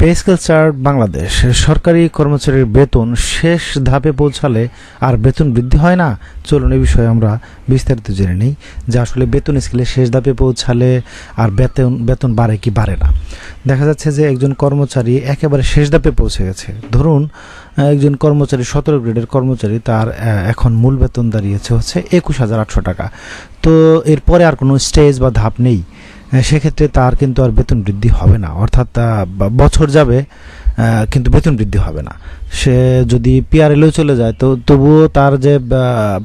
Pay scale chart Bangladesh সরকারি কর্মচারীর বেতন শেষ ধাপে পৌঁছালে আর বেতন বৃদ্ধি হয় না? চলুন এ বিষয়ে আমরা বিস্তারিত জেনে নিই। যে আসলে বেতন স্কেলে শেষ ধাপে পৌঁছালে আর বেতন বেতন বাড়ে কি বাড়ে না? দেখা যাচ্ছে যে একজন কর্মচারী একেবারে শেষ ধাপে পৌঁছে গেছে। ধরুন একজন কর্মচারী, সতেরো গ্রেডের কর্মচারী তার এখন মূল বেতন দাঁড়িয়েছে হচ্ছে একুশ হাজার আটশো টাকা। তো এরপরে আর কোনো স্টেজ বা ধাপ নেই। সেক্ষেত্রে তার কিন্তু আর বেতন বৃদ্ধি হবে না। অর্থাৎ বছর যাবে কিন্তু বেতন বৃদ্ধি হবে না। সে যদি পিআরএলেও চলে যায়, তো তবুও তার যে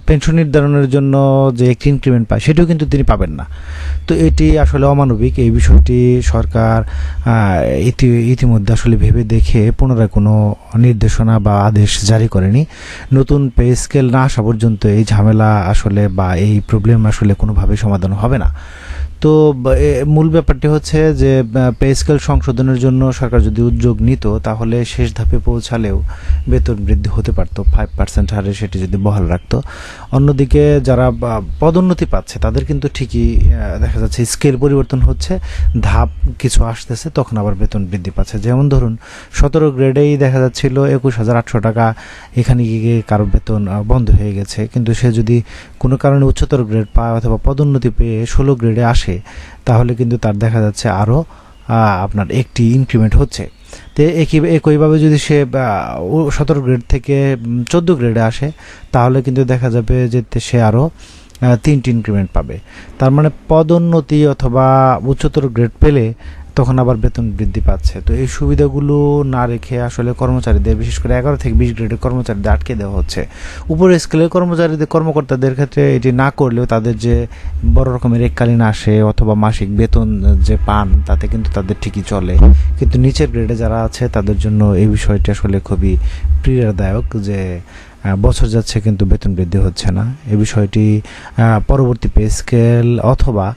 পেনশন নির্ধারণের জন্য যে একটি ইনক্রিমেন্ট পায়, সেটিও কিন্তু তিনি পাবেন না। তো এটি আসলে অমানবিক। এই বিষয়টি সরকার ইতি, ইতিমধ্যে আসলে ভেবে দেখে পুনরায় কোনো নির্দেশনা বা আদেশ জারি করেনি। নতুন পে স্কেল না আসা পর্যন্ত এই ঝামেলা আসলে বা এই প্রবলেম আসলে কোনোভাবে সমাধান হবে না। তো মূল ব্যাপারটি হচ্ছে যে পে স্কেল সংশোধনের জন্য সরকার যদি উদ্যোগ নিত, তাহলে শেষ ধাপে পৌঁছালেও বেতন বৃদ্ধি হতে পারত। ফাইভ পার্সেন্ট হারে সেটি যদি বহাল রাখত। অন্যদিকে যারা পদোন্নতি পাচ্ছে, তাদের কিন্তু ঠিকই দেখা যাচ্ছে স্কেল পরিবর্তন হচ্ছে, ধাপ কিছু আসতেছে, তখন আবার বেতন বৃদ্ধি পাচ্ছে। যেমন ধরুন, সতেরো গ্রেডেই দেখা যাচ্ছিল একুশ হাজার আটশো টাকা, এখানে গিয়ে কারও বেতন বন্ধ হয়ে গেছে। কিন্তু সে যদি কোনো কারণে উচ্চতর গ্রেড পায় অথবা পদোন্নতি পেয়ে ষোলো গ্রেডে আসে তাহলে কিন্তু তার দেখা যাচ্ছে আরও আপনার একটি ইনক্রিমেন্ট হচ্ছে। তো একই, একইভাবে যদি সে সতেরো গ্রেড থেকে চোদ্দ গ্রেডে আসে, তাহলে কিন্তু দেখা যাবে যে সে আরও তিনটি ইনক্রিমেন্ট পাবে। তার মানে পদোন্নতি অথবা উচ্চতর গ্রেড পেলে তখন আবার বেতন বৃদ্ধি পাচ্ছে। তো এই সুবিধাগুলো না রেখে আসলে কর্মচারীদের, বিশেষ করে এগারো থেকে বিশ গ্রেডের কর্মচারীদের আটকে দেওয়া হচ্ছে। উপরের স্কেলের কর্মচারীদের, কর্মকর্তাদের ক্ষেত্রে এটি না করলেও তাদের যে বড় রকমের এককালীন আসে অথবা মাসিক বেতন যে পান, তাতে কিন্তু তাদের ঠিকই চলে। কিন্তু নিচের গ্রেডে যারা আছে, তাদের জন্য এই বিষয়টি আসলে খুবই পীড়াদায়ক যে বছর যাচ্ছে কিন্তু বেতন বৃদ্ধি হচ্ছে না। এ বিষয়টি পরবর্তী পে স্কেল অথবা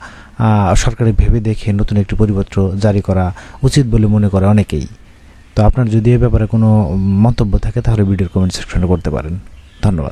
সরকারি ভেবে দেখে নতুন একটি পরিপত্র জারি করা উচিত বলে মনে করে অনেকেই। তো আপনার যদি এ ব্যাপারে কোনো মন্তব্য থাকে তাহলে ভিডিওর কমেন্ট সেকশনে করতে পারেন। ধন্যবাদ।